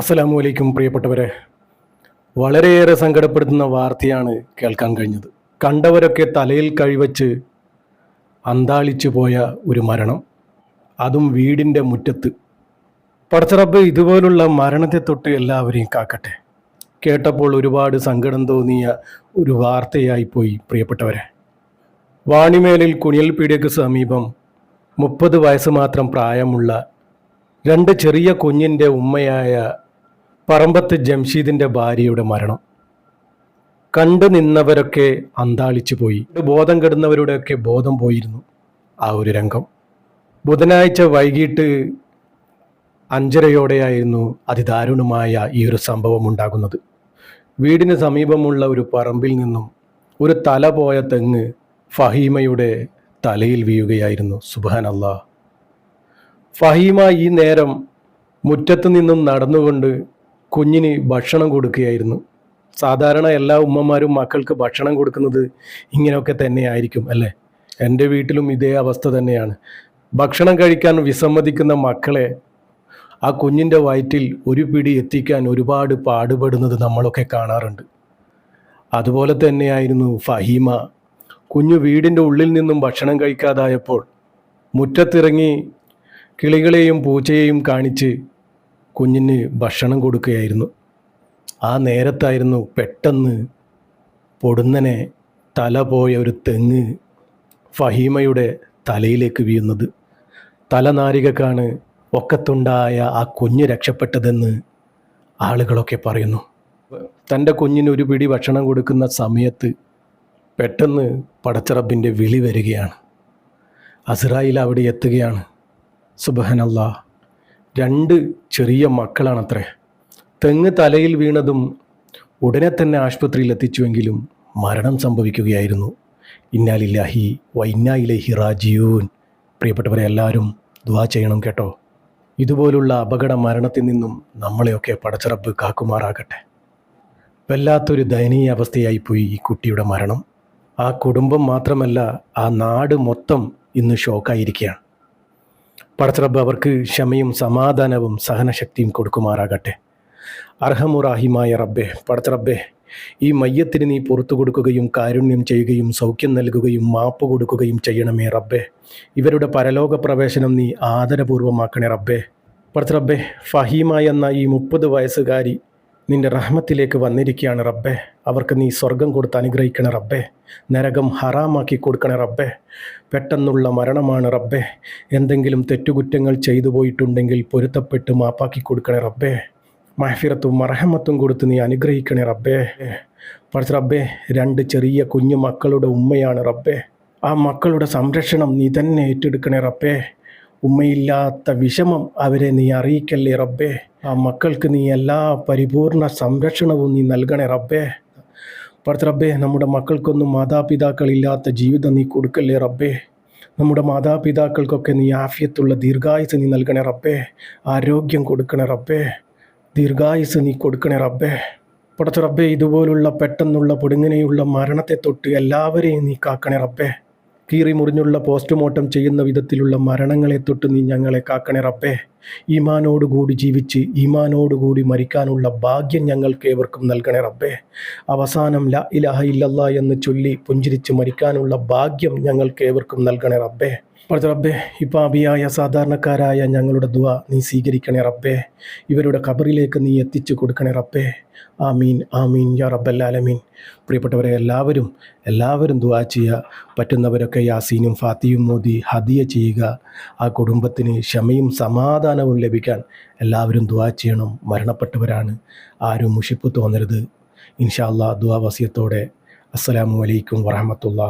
അസ്സലാമു അലൈക്കും പ്രിയപ്പെട്ടവരെ. വളരെയേറെ സങ്കടപ്പെടുത്തുന്ന വാർത്തയാണ് കേൾക്കാൻ കഴിഞ്ഞത്. കണ്ടവരൊക്കെ തലയിൽ കഴിവച്ച് അന്താളിച്ചു പോയ ഒരു മരണം. അതും വീടിന്റെ മുറ്റത്ത്. പടച്ചറബ് ഇതുപോലുള്ള മരണത്തെ തൊട്ട് എല്ലാവരെയും കാക്കട്ടെ. കേട്ടപ്പോൾ ഒരുപാട് സങ്കടം തോന്നിയ ഒരു വാർത്തയായിപ്പോയി പ്രിയപ്പെട്ടവരെ. വാണിമേലിൽ കുണിയൽപീടിയക്ക് സമീപം മുപ്പത് വയസ്സ് മാത്രം പ്രായമുള്ള രണ്ട് ചെറിയ കുഞ്ഞിന്റെ ഉമ്മയായ പറമ്പത്ത് ജംഷീദിന്റെ ഭാര്യയുടെ മരണം. കണ്ടു നിന്നവരൊക്കെ അന്താളിച്ചു പോയി. ബോധം കെടുന്നവരുടെയൊക്കെ ബോധം പോയിരുന്നു ആ ഒരു രംഗം. ബുധനാഴ്ച വൈകിട്ട് അഞ്ചരയോടെയായിരുന്നു അതിദാരുണമായ ഈ ഒരു സംഭവം ഉണ്ടാകുന്നത്. വീടിന് സമീപമുള്ള ഒരു പറമ്പിൽ നിന്നും ഒരു തല പോയ തെങ്ങ് ഫഹീമയുടെ തലയിൽ വീഴുകയായിരുന്നു. സുബാൻ അല്ലാ ഫഹീമ ഈ നേരം മുറ്റത്തു നിന്നും നടന്നുകൊണ്ട് കുഞ്ഞിന് ഭക്ഷണം കൊടുക്കുകയായിരുന്നു. സാധാരണ എല്ലാ ഉമ്മമാരും മക്കൾക്ക് ഭക്ഷണം കൊടുക്കുന്നത് ഇങ്ങനെയൊക്കെ തന്നെയായിരിക്കും അല്ലേ? എന്റെ വീട്ടിലും ഇതേ അവസ്ഥ തന്നെയാണ്. ഭക്ഷണം കഴിക്കാൻ വിസമ്മതിക്കുന്ന മക്കളെ ആ കുഞ്ഞിന്റെ വയറ്റിൽ ഒരു പിടി എത്തിക്കാൻ ഒരുപാട് പാടുപെടുന്നത് നമ്മളൊക്കെ കാണാറുണ്ട്. അതുപോലെ തന്നെയായിരുന്നു ഫഹീമ. കുഞ്ഞു വീടിന്റെ ഉള്ളിൽ നിന്നും ഭക്ഷണം കഴിക്കാതായപ്പോൾ മുറ്റത്തിറങ്ങി കിളികളെയും പൂച്ചയെയും കാണിച്ച് കുഞ്ഞിന് ഭക്ഷണം കൊടുക്കുകയായിരുന്നു. ആ നേരത്തായിരുന്നു പെട്ടെന്ന് പൊടുന്നനെ തല പോയ ഒരു തെങ്ങ് ഫഹീമയുടെ തലയിലേക്ക് വീഴുന്നത്. തലനാരികക്കാണ് ഒക്കത്തുണ്ടായ ആ കുഞ്ഞ് രക്ഷപ്പെട്ടതെന്ന് ആളുകളൊക്കെ പറയുന്നു. തന്റെ കുഞ്ഞിന് ഒരു പിടി ഭക്ഷണം കൊടുക്കുന്ന സമയത്ത് പെട്ടെന്ന് പടച്ചറബിന്റെ വിളി വരികയാണ്. അസ്രായിൽ അവിടെ എത്തുകയാണ്. സുബഹനല്ല രണ്ട് ചെറിയ മക്കളാണത്രേ. തെങ്ങ് തലയിൽ വീണതും ഉടനെ തന്നെ ആശുപത്രിയിൽ എത്തിച്ചുവെങ്കിലും മരണം സംഭവിക്കുകയായിരുന്നു. ഇന്നാലില്ലാഹി വൈന്നായിലേഹി റാജിയൂൻ പ്രിയപ്പെട്ടവരെ എല്ലാവരും ദുവാ ചെയ്യണം കേട്ടോ. ഇതുപോലുള്ള അപകട മരണത്തിൽ നിന്നും നമ്മളെയൊക്കെ പടച്ചറപ്പ് കാക്കുമാറാകട്ടെ. വല്ലാത്തൊരു ദയനീയ അവസ്ഥയായി പോയി ഈ കുട്ടിയുടെ മരണം. ആ കുടുംബം മാത്രമല്ല ആ നാട് മൊത്തം ഇന്ന് ഷോക്കായിരിക്കുകയാണ്. പടച്ചിറബ് അവർക്ക് ക്ഷമയും സമാധാനവും സഹനശക്തിയും കൊടുക്കുമാറാകട്ടെ. അർഹമുറാഹിമായ റബ്ബെ പടത്തറബ്ബെ ഈ മയ്യത്തിന് നീ പുറത്തു കൊടുക്കുകയും കാരുണ്യം ചെയ്യുകയും സൗഖ്യം നൽകുകയും മാപ്പ് കൊടുക്കുകയും ചെയ്യണമേ റബ്ബെ. ഇവരുടെ പരലോക പ്രവേശനം നീ ആദരപൂർവമാക്കണേ റബ്ബെ. പടത്തറബ്ബെ ഫഹീമ എന്ന ഈ മുപ്പത് വയസ്സുകാരി നിന്റെ റഹ്മത്തിലേക്ക് വന്നിരിക്കുകയാണ് റബ്ബെ. അവർക്ക് നീ സ്വർഗം കൊടുത്ത് അനുഗ്രഹിക്കണ റബ്ബെ. നരകം ഹറാമാക്കി കൊടുക്കണ റബ്ബെ. പെട്ടെന്നുള്ള മരണമാണ് റബ്ബെ. എന്തെങ്കിലും തെറ്റുകുറ്റങ്ങൾ ചെയ്തു പോയിട്ടുണ്ടെങ്കിൽ പൊരുത്തപ്പെട്ട് മാപ്പാക്കി കൊടുക്കണേ റബ്ബെ. മഹഫിറത്തും മറഹമത്തും കൊടുത്ത് നീ അനുഗ്രഹിക്കണേ റബ്ബേ. പഠിച്ച റബ്ബേ രണ്ട് ചെറിയ കുഞ്ഞു മക്കളുടെ ഉമ്മയാണ് റബ്ബേ. ആ മക്കളുടെ സംരക്ഷണം നീ തന്നെ ഏറ്റെടുക്കണേ റബ്ബേ. ഉമ്മയില്ലാത്ത വിഷമം അവരെ നീ അറിയിക്കല്ലേ റബ്ബേ. ആ മക്കൾക്ക് നീ എല്ലാ പരിപൂർണ സംരക്ഷണവും നീ നൽകണേ റബ്ബേ. പഠിച്ച റബ്ബേ നമ്മുടെ മക്കൾക്കൊന്നും മാതാപിതാക്കളില്ലാത്ത ജീവിതം നീ കൊടുക്കല്ലേ റബ്ബേ. നമ്മുടെ മാതാപിതാക്കൾക്കൊക്കെ നീ ആഫ്യത്തുള്ള ദീർഘായുസ് നീ നൽകണേ റബ്ബേ. ആരോഗ്യം കൊടുക്കണേ റബ്ബേ. ദീർഘായുസ് നീ കൊടുക്കണേ റബ്ബേ. പടച്ച റബ്ബേ ഇതുപോലുള്ള പെട്ടെന്നുള്ള പൊടുങ്ങനെയുള്ള മരണത്തെ തൊട്ട് എല്ലാവരെയും നീ കാക്കണേ റബ്ബേ. കീറി മുറിഞ്ഞുള്ള പോസ്റ്റ്മോർട്ടം ചെയ്യുന്ന വിധത്തിലുള്ള മരണങ്ങളെ തൊട്ട് നീ ഞങ്ങളെ കാക്കണേ റബ്ബേ. ഈമാനോടുകൂടി ജീവിച്ച് ഈമാനോടുകൂടി മരിക്കാനുള്ള ഭാഗ്യം ഞങ്ങൾക്ക് ഏവർക്കും നൽകണേ റബ്ബേ. അവസാനം ല ഇലഹ ഇല്ലല്ല എന്ന് ചൊല്ലി പുഞ്ചിരിച്ച് മരിക്കാനുള്ള ഭാഗ്യം ഞങ്ങൾക്ക് ഏവർക്കും നൽകണേ റബ്ബേ. പറഞ്ഞ റബ്ബേ ഇപ്പം പാപിയായ സാധാരണക്കാരായ ഞങ്ങളുടെ ദുവ നീ സ്വീകരിക്കണേ റബ്ബേ. ഇവരുടെ ഖബറിലേക്ക് നീ എത്തിച്ചു കൊടുക്കണേ റബ്ബേ. ആമീൻ ആമീൻ യാ റബ്ബല്ലാലമീൻ പ്രിയപ്പെട്ടവരെ എല്ലാവരും എല്ലാവരും ദുവാ ചെയ്യുക പറ്റുന്നവരൊക്കെ യാസീനും ഫാത്തിയും മോദി ഹദിയ ചെയ്യുക. ആ കുടുംബത്തിന് ക്ഷമയും സമാധാനവും ലഭിക്കാൻ എല്ലാവരും ദുവാ ചെയ്യണം. മരണപ്പെട്ടവരാണ്. ആരും മുഷിപ്പ് തോന്നരുത്. ഇൻഷാ ദുവാ വസിയത്തോടെ. അസ്സലാമു അലൈക്കും വറഹമത്തുള്ള